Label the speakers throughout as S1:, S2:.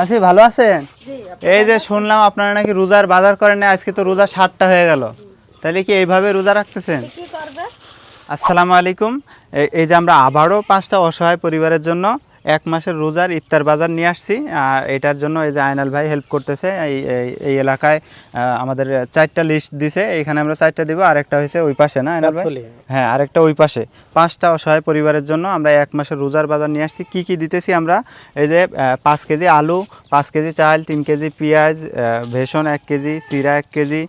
S1: আছি ভালো আছেন? এই যে শুনলাম আপনারা নাকি রোজার বাজার করেন না আজকে তো রোজা সাতটা হয়ে গেল। তাহলে কি এইভাবে রোজা রাখতেছেন? আসসালামু আলাইকুম। এই- এই যে আমরা আবারও পাঁচটা অসহায় পরিবারের জন্য এক মাসের রোজার ইফতার বাজার নিয়ে আসছি। আর এটার জন্য এই যে আয়নাল ভাই হেল্প করতেছে এই এই- এলাকায় আমাদের চারটা লিস্ট দিছে। এখানে আমরা চারটা দিব আরেকটা হয়েছে ওই পাশে না আয়নাল ভাই? হ্যাঁ আরেকটা ওই পাশে। পাঁচটা অসহায় পরিবারের জন্য আমরা এক মাসের রোজার বাজার নিয়ে আসছি। কী কী দিতেছি আমরা? এই যে পাঁচ কেজি আলু পাঁচ কেজি চাল তিন কেজি পেঁয়াজ ভেষণ এক কেজি চিরা এক কেজি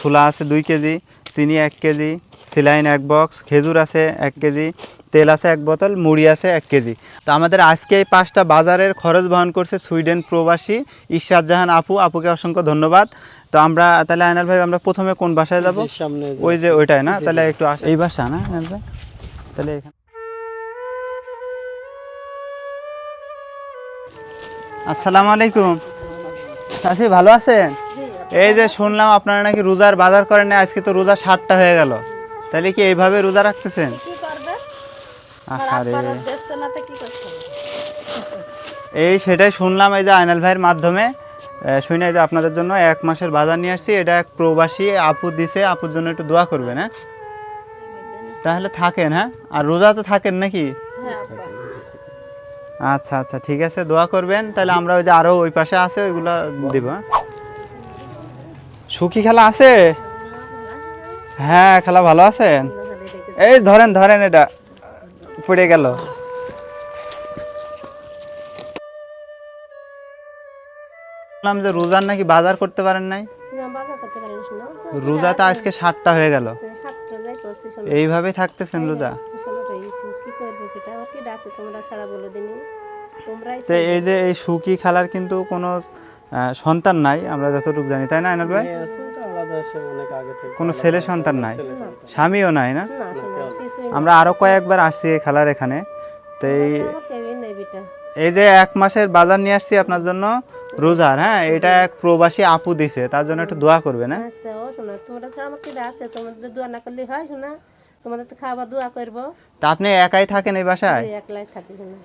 S1: ছোলা আছে দুই কেজি চিনি এক কেজি সিলাইন এক বক্স খেজুর আছে এক কেজি তেল আছে এক বোতল মুড়ি আছে এক কেজি। তো আমাদের আজকে এই পাঁচটা বাজারের খরচ বহন করছে সুইডেন প্রবাসী ইশরাত জাহান আপু। আপুকে অসংখ্য ধন্যবাদ। তো আমরা তাহলে আয়নাল ভাই আমরা প্রথমে কোন বাসায় যাব? ওই যে ওইটাই না? তাহলে একটু আস- এই বাসা না আয়নাল ভাই? তাহলে এখানে আসসালামু আলাইকুম। আছি ভালো আছেন? এই যে শুনলাম আপনারা নাকি রোজার বাজার করেন আজকে তো রোজা ষাটটা হয়ে গেল। তাহলে কি এইভাবে রোজা রাখতেছেন? এই সেটাই শুনলাম এই যে আয়নাল ভাইয়ের মাধ্যমে। শুনে এই যে আপনাদের জন্য এক মাসের বাজার নিয়ে আসছি এটা এক প্রবাসী আপু দিছে আপুর জন্য একটু দোয়া করবেন হ্যাঁ? তাহলে থাকেন হ্যাঁ? আর রোজা তো থাকেন নাকি?
S2: হ্যাঁ
S1: আচ্ছা আচ্ছা ঠিক আছে দোয়া করবেন। তাহলে আমরা ওই যে আরও ওই পাশে আছে ওইগুলা দিব হ্যাঁ? সুখী খেলা আছে? হ্যাঁ খেলা ভালো আছেন? এই ধরেন ধরেন এটা। পড়ে গেল। যে রোজার নাকি বাজার করতে পারেন নাই। রোজা তো আজকে সাতটা হয়ে গেল।
S2: শোনো।
S1: এইভাবে থাকতেছেন রোজা?
S2: তো, এই
S1: যে এই সুখী খেলার কিন্তু কোনো সন্তান নাই আমরা যতটুকু জানি তাই না আইনাল ভাই? কোনো ছেলে সন্তান নাই? স্বামীও নাই না। আমরা আরও কয়েকবার আসছি এই খেলার এখানে। তো এই। এই যে এক মাসের বাজার নিয়ে আসছি আপনার জন্য রোজার হ্যাঁ? এটা এক প্রবাসী আপু দিছে তার জন্য একটু দোয়া করবেন হ্যাঁ?
S2: আচ্ছা, ও শোনো, তোমরা ছাড়া আমার কিটা আছে? তোমাদের দোয়া না করলে হয়, শোনো? তোমাদের তো খাওয়া দোয়া করব।
S1: তা আপনি একাই থাকেন এই বাসায়?
S2: একলাই থাকি শোনো।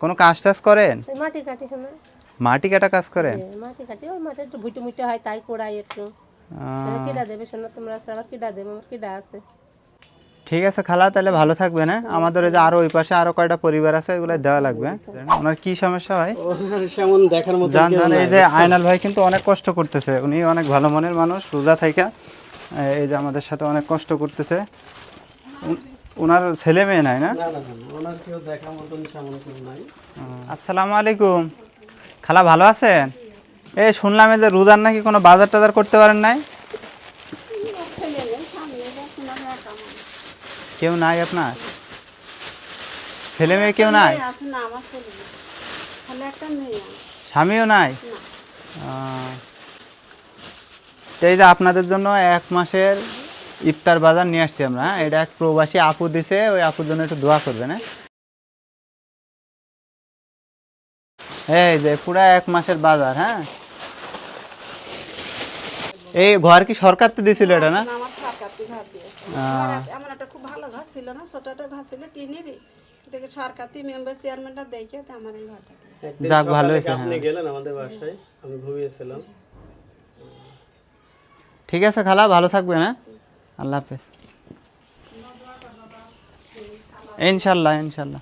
S1: কোনো কাজ টাজ করেন
S2: মাটি কাটি শোনো।
S1: মাটি কাটা কাজ করেন?
S2: মাটি কাটি ওই মাটি একটু ভুটে মুটে হয় তাই কোড়াই একটু। কিডা দেবে? শোনো তোমরা ছাড়া কিডা দেবে? আমার কিডা আছে।
S1: ঠিক আছে খালা তাহলে ভালো থাকবেন হ্যাঁ আমাদের ওই যে আরও ওই পাশে আরও কয়টা পরিবার আছে এগুলো দেওয়া লাগবে। ওনার কি সমস্যা হয়
S3: সেমন দেখার মতো
S1: জান জান এই যে আয়নাল ভাই কিন্তু অনেক কষ্ট করতেছে। উনি অনেক ভালো মনের মানুষ রোজা থাইকা। এই যে আমাদের সাথে অনেক কষ্ট করতেছে। ওনার ছেলে মেয়ে নাই না?
S3: না না না না, ওনার কেউ দেখার মতন সেমন কেউ নাই।
S1: আসসালামু আলাইকুম। খালা ভালো আছেন? এই শুনলাম এই যে রোজার নাকি কোনো বাজার টাজার করতে পারেন নাই? কেউ নাই আপনার? ছেলে মেয়ে কেউ নাই? স্বামীও নাই? এই যে আপনাদের জন্য এক মাসের ইফতার বাজার নিয়ে আসছি আমরা হ্যাঁ? এটা এক প্রবাসী আপু দিছে ওই আপুর জন্য একটু দোয়া করবেন হ্যাঁ? এই যে পুরা এক মাসের বাজার হ্যাঁ? এই ঘর কি সরকার তো দিছিল এটা না?
S4: আমার সরকারটি ঘর দিয়েছে। এমন একটা খুব ভালো ঘর ছিল না ছোট একটা ঘর ছিল টিনেরই। এটাকে সরকারি মেম্বার চেয়ারম্যানটা দেখে তো আমার এই ঘরটা
S1: যাক, ভালো হয়েছে,
S3: আপনি
S1: হ্যাঁ।
S3: গেলেন আমাদের বাসায় আমি ঘুমিয়েছিলাম।
S1: ঠিক আছে খালা ভালো থাকবেন হ্যাঁ? আল্লাহ হাফেজ। ইনশাল্লাহ ইনশাল্লাহ।